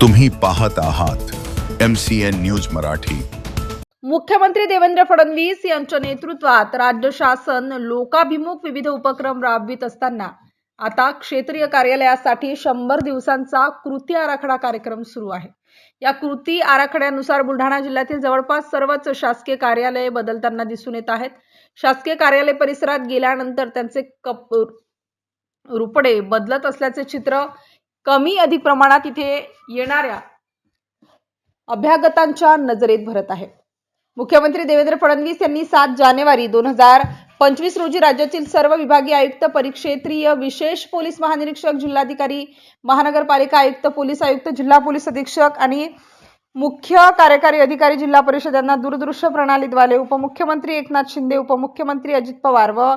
तुम्ही पाहत आहात M C N news Marathi. मुख्यमंत्री देवेंद्र फडणवीस यांच्या नेतृत्वात राज्य शासन लोकाभिमुख विविध उपक्रम राबवित असताना आता क्षेत्रीय कार्यालयासाठी शंभर दिवसांचा कृती आराखडा कार्यक्रम सुरू आहे. या कृती आराखड्यानुसार बुलढाणा जिल्ह्यातील जवळपास सर्वच शासकीय कार्यालये बदलताना दिसून येत आहेत. शासकीय कार्यालय परिसरात गेल्यानंतर त्यांचे कप रुपडे बदलत असल्याचे चित्र कमी अधिक प्रमाणात इथे येणाऱ्या अभ्यागतांच्या नजरेत भरत आहे मुख्यमंत्री देवेंद्र फडणवीस यांनी सात जानेवारी दोन हजार पंचवीस रोजी राज्यातील सर्व विभागीय आयुक्त परिक्षेत्रीय विशेष पोलीस महानिरीक्षक जिल्हाधिकारी महानगरपालिका आयुक्त पोलीस आयुक्त जिल्हा पोलीस अधीक्षक आणि मुख्य कार्यकारी अधिकारी जिल्हा परिषद यांना दूरदृश्य प्रणालीद्वारे उपमुख्यमंत्री एकनाथ शिंदे उपमुख्यमंत्री अजित पवार व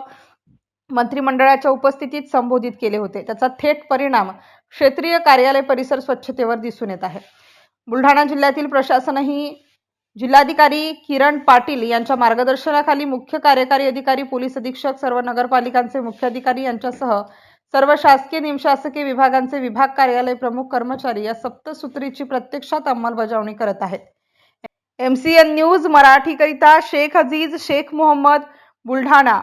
मंत्रिमंडळाच्या उपस्थितीत संबोधित केले होते. त्याचा थेट परिणाम क्षेत्रीय कार्यालय परिसर स्वच्छतेवर दिसून येत आहे. बुलढाणा जिल्ह्यातील प्रशासनही जिल्हाधिकारी किरण पाटील यांच्या मार्गदर्शनाखाली मुख्य कार्यकारी अधिकारी पोलीस अधीक्षक सर्व नगरपालिकांचे मुख्याधिकारी यांच्यासह सर्व शासकीय निमशासकीय विभागांचे विभाग कार्यालय प्रमुख कर्मचारी या सप्तसूत्रीची प्रत्यक्षात अंमलबजावणी करत आहेत. एम सी एन न्यूज मराठीकरिता शेख अजीज शेख मोहम्मद बुलढाणा